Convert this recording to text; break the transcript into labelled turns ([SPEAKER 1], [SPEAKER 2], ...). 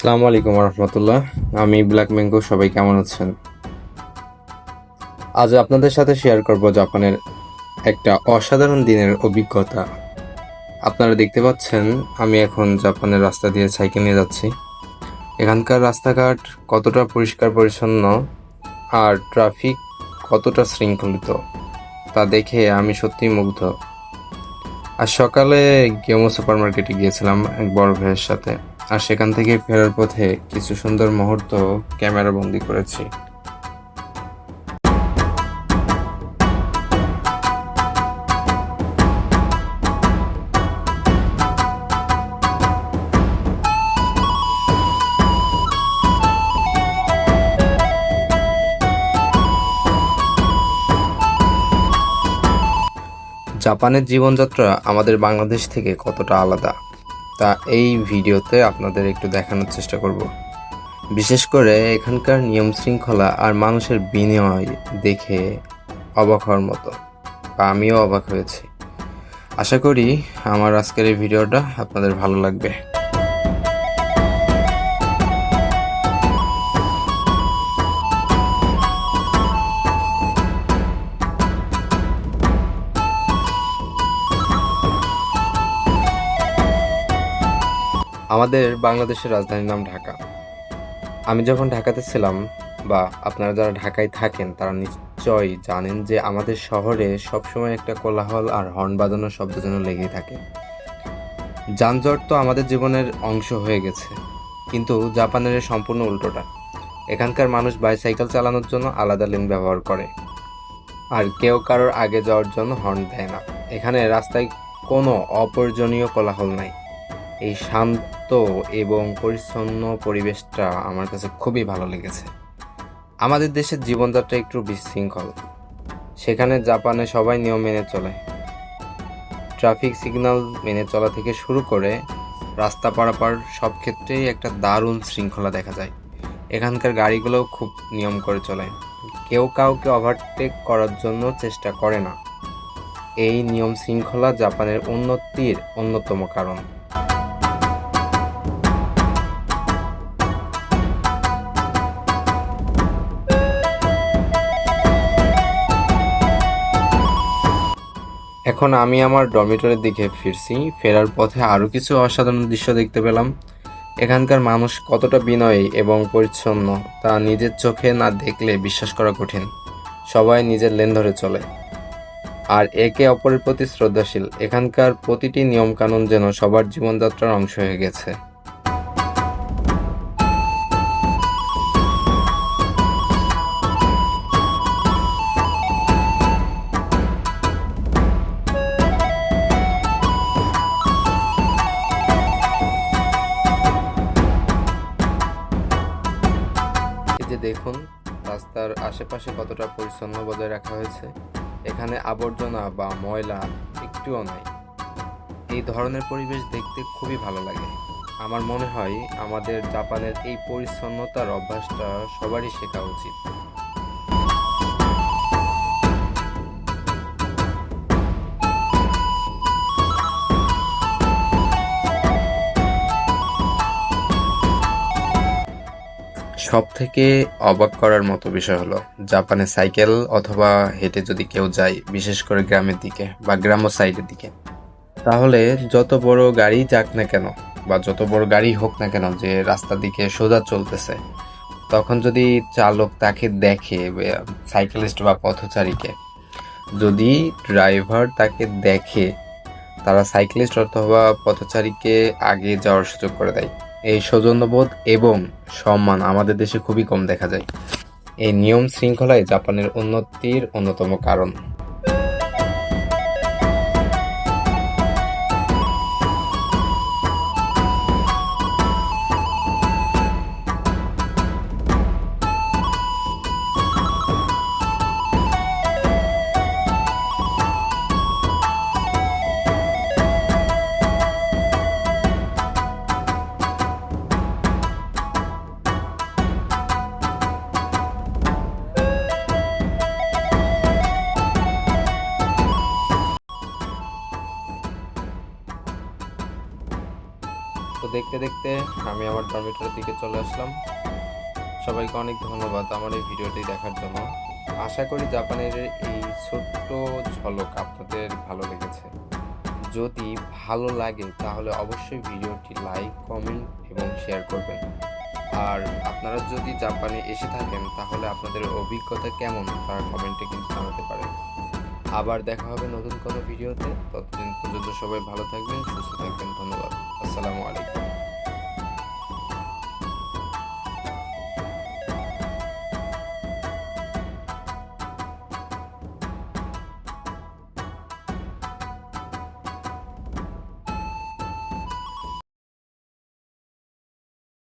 [SPEAKER 1] আসসালামু আলাইকুম রহমতুল্লাহ। আমি ব্ল্যাক ম্যাঙ্গো, সবাই কেমন আছেন? আজ আপনাদের সাথে শেয়ার করব জাপানের একটা অসাধারণ দিনের অভিজ্ঞতা। আপনারা দেখতে পাচ্ছেন, আমি এখন জাপানের রাস্তা দিয়ে সাইকেল নিয়ে যাচ্ছি। এখানকার রাস্তাঘাট কতটা পরিষ্কার পরিচ্ছন্ন আর ট্রাফিক কতটা শৃঙ্খলিত, তা দেখে আমি সত্যিই মুগ্ধ। আর সকালে গেমো সুপার মার্কেটে গিয়েছিলাম এক বড় ভাইয়ের সাথে। আর সেখান থেকে ফেরার পথে কিছু সুন্দর মুহূর্ত ক্যামেরা বন্দি করেছি। জাপানের জীবনযাত্রা আমাদের বাংলাদেশ থেকে কতটা আলাদা? তা এই ভিডিওতে আপনাদের একটু দেখানোর চেষ্টা করব। বিশেষ করে এখানকার নিয়ম শৃঙ্খলা আর মানুষের বিনিময় দেখে অবাক হওয়ার মতো। বা আমিও অবাক হয়েছি। আশা করি আমার আজকের এই ভিডিওটা আপনাদের ভালো লাগবে। আমাদের বাংলাদেশের রাজধানীর নাম ঢাকা। আমি যখন ঢাকাতে ছিলাম বা আপনারা যারা ঢাকায় থাকেন, তারা নিশ্চয়ই জানেন যে আমাদের শহরে সবসময় একটা কোলাহল আর হর্ন বাজানোর শব্দ যেন লেগেই থাকে। যানজট তো আমাদের জীবনের অংশ হয়ে গেছে, কিন্তু জাপানের সম্পূর্ণ উল্টোটা। এখানকার মানুষ বাইসাইকেল চালানোর জন্য আলাদা লেন ব্যবহার করে, আর কেউ কারোর আগে যাওয়ার জন্য হর্ন দেয় না। এখানে রাস্তায় কোনো অপ্রয়োজনীয় কোলাহল নাই। এই শান্ত এবং পরিচ্ছন্ন পরিবেশটা আমার কাছে খুবই ভালো লেগেছে। আমাদের দেশের জীবনযাত্রা একটু বিশৃঙ্খল। সেখানে জাপানে সবাই নিয়ম মেনে চলে। ট্রাফিক সিগন্যাল মেনে চলা থেকে শুরু করে রাস্তা পারাপার সব ক্ষেত্রেই একটা দারুণ শৃঙ্খলা দেখা যায়। এখানকার গাড়িগুলোও খুব নিয়ম করে চলে। কেউ কাউকে ওভারটেক করার জন্য চেষ্টা করে না। এই নিয়ম শৃঙ্খলা জাপানের উন্নতির অন্যতম কারণ। এখন আমি আমার ডরমিটরের দিকে ফিরছি। ফেরার পথে আরও কিছু অসাধারণ দৃশ্য দেখতে পেলাম। এখানকার মানুষ কতটা বিনয়ী এবং পরিচ্ছন্ন, তা নিজের চোখে না দেখলে বিশ্বাস করা কঠিন। সবাই নিজের লেন ধরে চলে। আর একে অপরের প্রতি শ্রদ্ধাশীল। এখানকার প্রতিটি নিয়মকানুন যেন সবার জীবনযাত্রার অংশ হয়ে গেছে। দেখুন, রাস্তার আশেপাশে কতটা পরিচ্ছন্ন বজায় রাখা হয়েছে। এখানে আবর্জনা বা ময়লা একটুও নাই। এই ধরনের পরিবেশ দেখতে খুবই ভালো লাগে। আমার মনে হয় আমাদের জাপানের এই পরিচ্ছন্নতার অভ্যাসটা সবারই শেখা উচিত। সব থেকে অবাক করার মতো বিষয় হলো, জাপানে সাইকেল অথবা হেঁটে যদি কেউ যায়, বিশেষ করে গ্রামের দিকে বা গ্রাম্য সাইডের দিকে, তাহলে যত বড় গাড়ি যাক না কেন বা যত বড় গাড়ি হোক না কেন যে রাস্তার দিকে সোজা চলতেছে, তখন যদি চালক তাকে দেখে সাইকেলিস্ট বা পথচারীকে, যদি ড্রাইভার তাকে দেখে, তারা সাইকেলিস্ট অথবা পথচারীকে আগে যাওয়ার সুযোগ করে দেয়। এই সৌজন্যবোধ এবং সম্মান আমাদের দেশে খুবই কম দেখা যায়। এই নিয়ম শৃঙ্খলাই জাপানের উন্নতির অন্যতম কারণ। দেখতে দেখতে আমি আমার ডরমিটরের দিকে চলে আসলাম। সবাইকে অনেক ধন্যবাদ আমার এই ভিডিওটি দেখার জন্য। আশা করি জাপানের এই ছোট্ট ঝলক আপনাদের ভালো লেগেছে। যদি ভালো লাগে, তাহলে অবশ্যই ভিডিওটি লাইক কমেন্ট এবং শেয়ার করবেন। আর আপনারা যদি জাপানে এসে থাকেন, তাহলে আপনাদের অভিজ্ঞতা কেমন, তা কমেন্টে কিন্তু জানাতে পারেন। আবার দেখা হবে নতুন কোনো ভিডিওতে। ততদিন পর্যন্ত সবাই ভালো থাকবেন, সুস্থ থাকবেন, ধন্যবাদ। আসসালামু আলাইকুম।